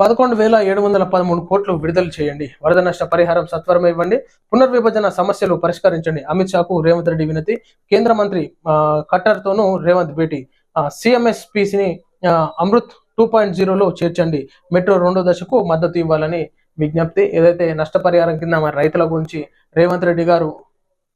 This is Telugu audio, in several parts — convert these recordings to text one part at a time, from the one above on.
పదకొండు వేల ఏడు వందల పదమూడు కోట్లు విడుదల చేయండి. వరద నష్ట పరిహారం సత్వరమే ఇవ్వండి. పునర్విభజన సమస్యలు పరిష్కరించండి. అమిత్ షాకు రేవంత్ రెడ్డి వినతి. కేంద్ర మంత్రి ఆ, ఖట్టర్తోనూ రేవంత్ భేటీ. సిఎంఎస్పిసిని అమృత్ టూ పాయింట్ జీరోలో చేర్చండి. మెట్రో రెండో దశకు మద్దతు ఇవ్వాలని విజ్ఞప్తి. ఏదైతే నష్టపరిహారం కింద మరి రైతుల గురించి రేవంత్ రెడ్డి గారు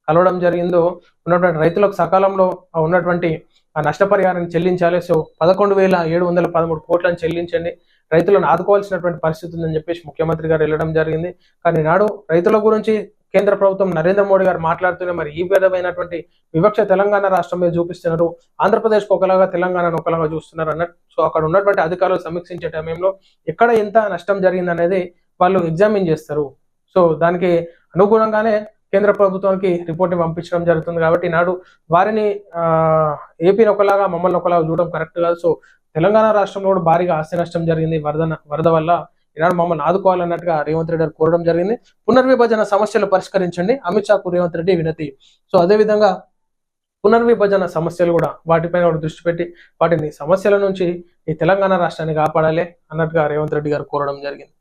కలవడం జరిగిందో ఉన్నటువంటి రైతులకు సకాలంలో ఉన్నటువంటి ఆ నష్టపరిహారాన్ని చెల్లించాలి. సో పదకొండు వేల ఏడు వందల పదమూడు కోట్లను చెల్లించండి. రైతులను ఆదుకోవాల్సినటువంటి పరిస్థితి ఉందని చెప్పేసి ముఖ్యమంత్రి గారు వెళ్ళడం జరిగింది. కానీ నాడు రైతుల గురించి కేంద్ర ప్రభుత్వం నరేంద్ర మోడీ గారు మాట్లాడుతూనే మరి ఈ విధమైనటువంటి వివక్ష తెలంగాణ రాష్ట్రం మీద చూపిస్తున్నారు. ఆంధ్రప్రదేశ్కి ఒకలాగా తెలంగాణను ఒకలాగా చూస్తున్నారు అన్నట్టు. సో అక్కడ ఉన్నటువంటి అధికారులు సమీక్షించే సమయంలో ఎక్కడ ఎంత నష్టం జరిగింది అనేది వాళ్ళు ఎగ్జామిన్ చేస్తారు. సో దానికి అనుగుణంగానే కేంద్ర ప్రభుత్వానికి రిపోర్ట్ని పంపించడం జరుగుతుంది కాబట్టి నాడు వారిని ఆ, ఏపీని ఒకలాగా మమ్మల్ని ఒకలాగా చూడడం కరెక్ట్ కాదు. సో తెలంగాణ రాష్ట్రంలో కూడా భారీగా ఆస్తి నష్టం జరిగింది. వరద వరద వల్ల ఈనాడు మమ్మల్ని ఆదుకోవాలన్నట్టుగా రేవంత్ రెడ్డి గారు కోరడం జరిగింది. పునర్విభజన సమస్యలు పరిష్కరించండి. అమిత్ షాకు రేవంత్ రెడ్డి వినతి. సో అదేవిధంగా పునర్విభజన సమస్యలు కూడా వాటిపైన కూడా దృష్టి పెట్టి వాటిని సమస్యల నుంచి ఈ తెలంగాణ రాష్ట్రాన్ని కాపాడాలి అన్నట్టుగా రేవంత్ రెడ్డి గారు కోరడం జరిగింది.